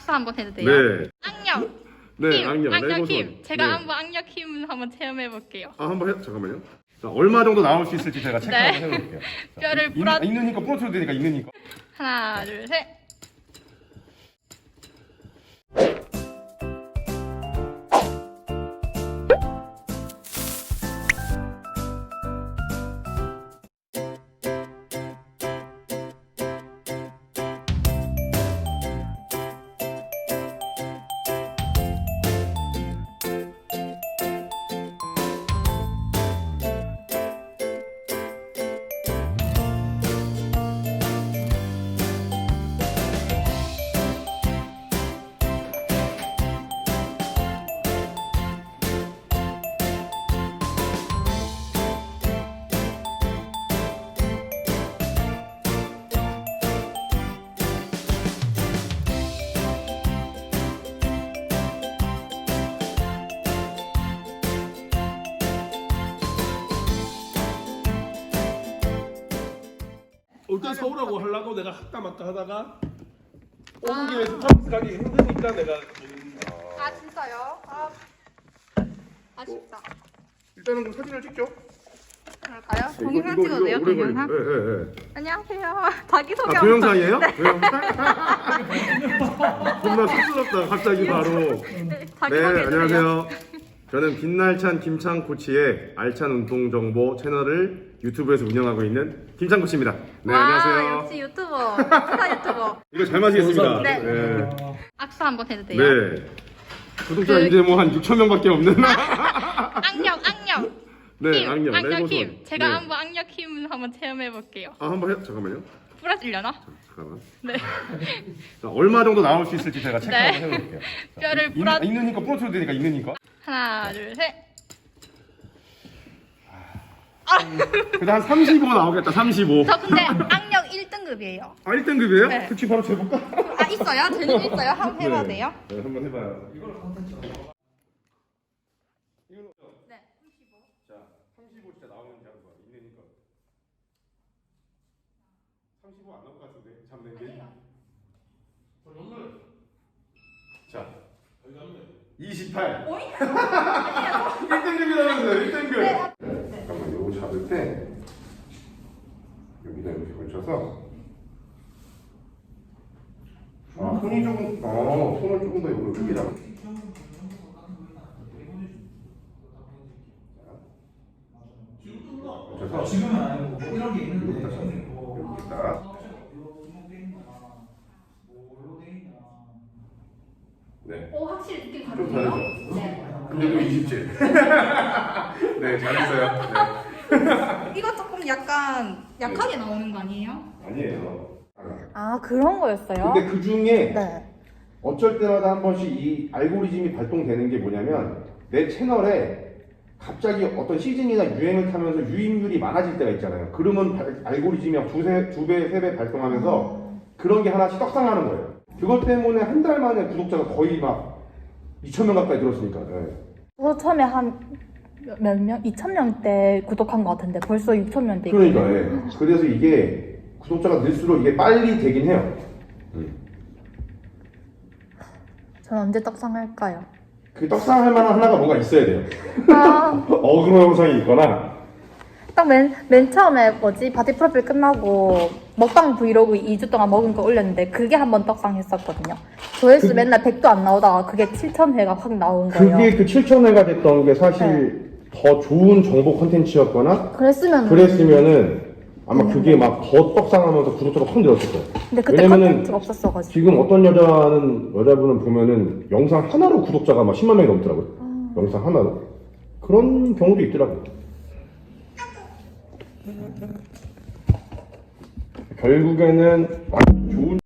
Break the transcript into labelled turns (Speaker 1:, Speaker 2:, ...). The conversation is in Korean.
Speaker 1: 악수 한번 해도 돼요?
Speaker 2: 네.
Speaker 1: 악력
Speaker 2: 네,
Speaker 1: 힘,
Speaker 2: 악력,
Speaker 1: 악력
Speaker 2: 레고손.
Speaker 1: 힘 제가
Speaker 2: 네.
Speaker 1: 한번 악력 힘 한번 체험해 볼게요
Speaker 2: 아, 한번 해, 잠깐만요. 자, 얼마 정도 나올 수 있을지 제가 체크
Speaker 1: 네.
Speaker 2: 한번 해볼게요. 자,
Speaker 1: 뼈를
Speaker 2: 있-
Speaker 1: 부러-
Speaker 2: 있는 힘껏 부러뜨려도 되니까 있는 힘껏.
Speaker 1: 하나 둘 셋
Speaker 3: 일단 서울하고 하려고 내가 할까 말까 하다가 오는 길에 스타벅스 가기 힘드니까 내가
Speaker 1: 아 진짜요? 아 아쉽다
Speaker 2: 일단은 그럼 사진을 찍죠.
Speaker 1: 그럴까요?
Speaker 2: 네,
Speaker 1: 동영상 찍어도 돼요? 동영상?
Speaker 2: 네, 네, 네.
Speaker 1: 안녕하세요 자기소개
Speaker 2: 아,
Speaker 1: 한번-
Speaker 2: 동영상이에요?
Speaker 1: 네.
Speaker 2: 동영상? 존나 쑥스럽다, 갑자기 바로.
Speaker 1: 네,
Speaker 2: 네,
Speaker 1: 자기소개 해주세요.
Speaker 2: 안녕하세요. 저는 빛날찬 김창 코치의 알찬 운동 정보 채널을 유튜브에서 운영하고 있는 김창 코치입니다. 네,
Speaker 1: 와
Speaker 2: 안녕하세요.
Speaker 1: 역시 유튜버 스타 유튜버
Speaker 2: 이거 잘 마시겠습니다.
Speaker 1: 네.
Speaker 2: 네.
Speaker 1: 악수 한번 해도 돼요?
Speaker 2: 네. 구독자
Speaker 1: 그-
Speaker 2: 이제 뭐 한 6천 명밖에 없는.
Speaker 1: 악력 악력
Speaker 2: 네,
Speaker 1: 힘,
Speaker 2: 악력,
Speaker 1: 악력
Speaker 2: 레고손.
Speaker 1: 힘 제가
Speaker 2: 네.
Speaker 1: 한번 악력 힘 한번 체험해 볼게요
Speaker 2: 아, 한번 해, 잠깐만요.
Speaker 1: 부러지려나?
Speaker 2: 잠깐만.
Speaker 1: 네
Speaker 2: 자, 얼마 정도 나올 수 있을지 제가 체크
Speaker 1: 네.
Speaker 2: 한번 해볼게요. 자,
Speaker 1: 뼈를
Speaker 2: 있-
Speaker 1: 부러-
Speaker 2: 있는 힘껏 부러뜨려도 되니까 있는 힘껏.
Speaker 1: 하나 둘 셋
Speaker 2: 그래도 한35 나오겠다, 35.
Speaker 1: 저 근데 악력 1등급이에요
Speaker 2: 아, 1등급이에요?
Speaker 1: 네.
Speaker 2: 특히 바로 재볼까?
Speaker 1: 아 있어요? 재능 있어요? 한번 해봐도 돼요?
Speaker 2: 네, 한번 해봐요.
Speaker 3: 이걸 컨텐츠
Speaker 1: 네
Speaker 2: 자, 35 진짜 나오는지 한번 봐. 있는 힘껏. 35 안 나올 것 같은데, 잡는 게. 자, 28. 1등급이라면서요, 1등급. 잠깐만, 요거 잡을 때 여기다 이렇게 걸쳐서. 아, 손이 조금, 어, 손을 조금 더 여기로 크게 잡아. 걸쳐서
Speaker 4: 지금은 아니고 뭐 이런 게 있는데
Speaker 2: 여기다 잡아.
Speaker 4: 뭐
Speaker 2: 여기다.
Speaker 4: 등록돼 있나 뭘로 돼 있나
Speaker 2: 네.
Speaker 1: 오 확실히 느낌
Speaker 2: 좀
Speaker 1: 다르네요?
Speaker 2: 다르죠?
Speaker 1: 네
Speaker 2: 근데 또 27. 네, 잘했어요. 네.
Speaker 1: 이거 조금 약간 약하게 나오는 거 아니에요?
Speaker 2: 아니에요.
Speaker 5: 아 그런 거였어요?
Speaker 2: 근데 그 중에
Speaker 5: 네.
Speaker 2: 어쩔 때마다 한 번씩 이 알고리즘이 발동되는 게 뭐냐면 내 채널에 갑자기 어떤 시즌이나 유행을 타면서 유입률이 많아질 때가 있잖아요. 그러면 발- 알고리즘이 막 두세, 두 배, 세 배 발동하면서 그런 게 하나씩 떡상하는 거예요. 그것 때문에 한 달 만에 구독자가 거의 막 2,000명 가까이 늘었으니까. 네.
Speaker 5: 저 처음에 한 몇 명? 2천 명대 구독한 것 같은데 벌써 6천 명대
Speaker 2: 그러니까, 예. 그래서 이게 구독자가 늘수록 이게 빨리 되긴 해요.
Speaker 5: 전 언제 떡상할까요?
Speaker 2: 그 떡상할 만한 하나가 뭔가 있어야 돼요.
Speaker 5: 아,
Speaker 2: 어그로 영상이 있거나.
Speaker 5: 딱 맨 맨 처음에 뭐지 바디 프로필 끝나고 먹방 브이로그 2주 동안 먹은 거 올렸는데 그게 한 번 떡상했었거든요. 조회수 맨날 100도 안 나오다가 그게 7천 회가 확 나온 거예요.
Speaker 2: 그게 그 7,000회가 됐던 게 사실 더 좋은 정보 콘텐츠였거나
Speaker 5: 그랬으면
Speaker 2: 그랬으면은 아마 그게 막 더 떡상하면서 구독자가 확 늘었을 거예요.
Speaker 5: 근데 그때
Speaker 2: 왜냐면은
Speaker 5: 컨텐츠가 없었어가지고
Speaker 2: 지금 어떤 여자는 여자분은 보면은 영상 하나로 구독자가 막 10만 명이 넘더라고요. 영상 하나로 그런 경우도 있더라고요. 결국에는 좋은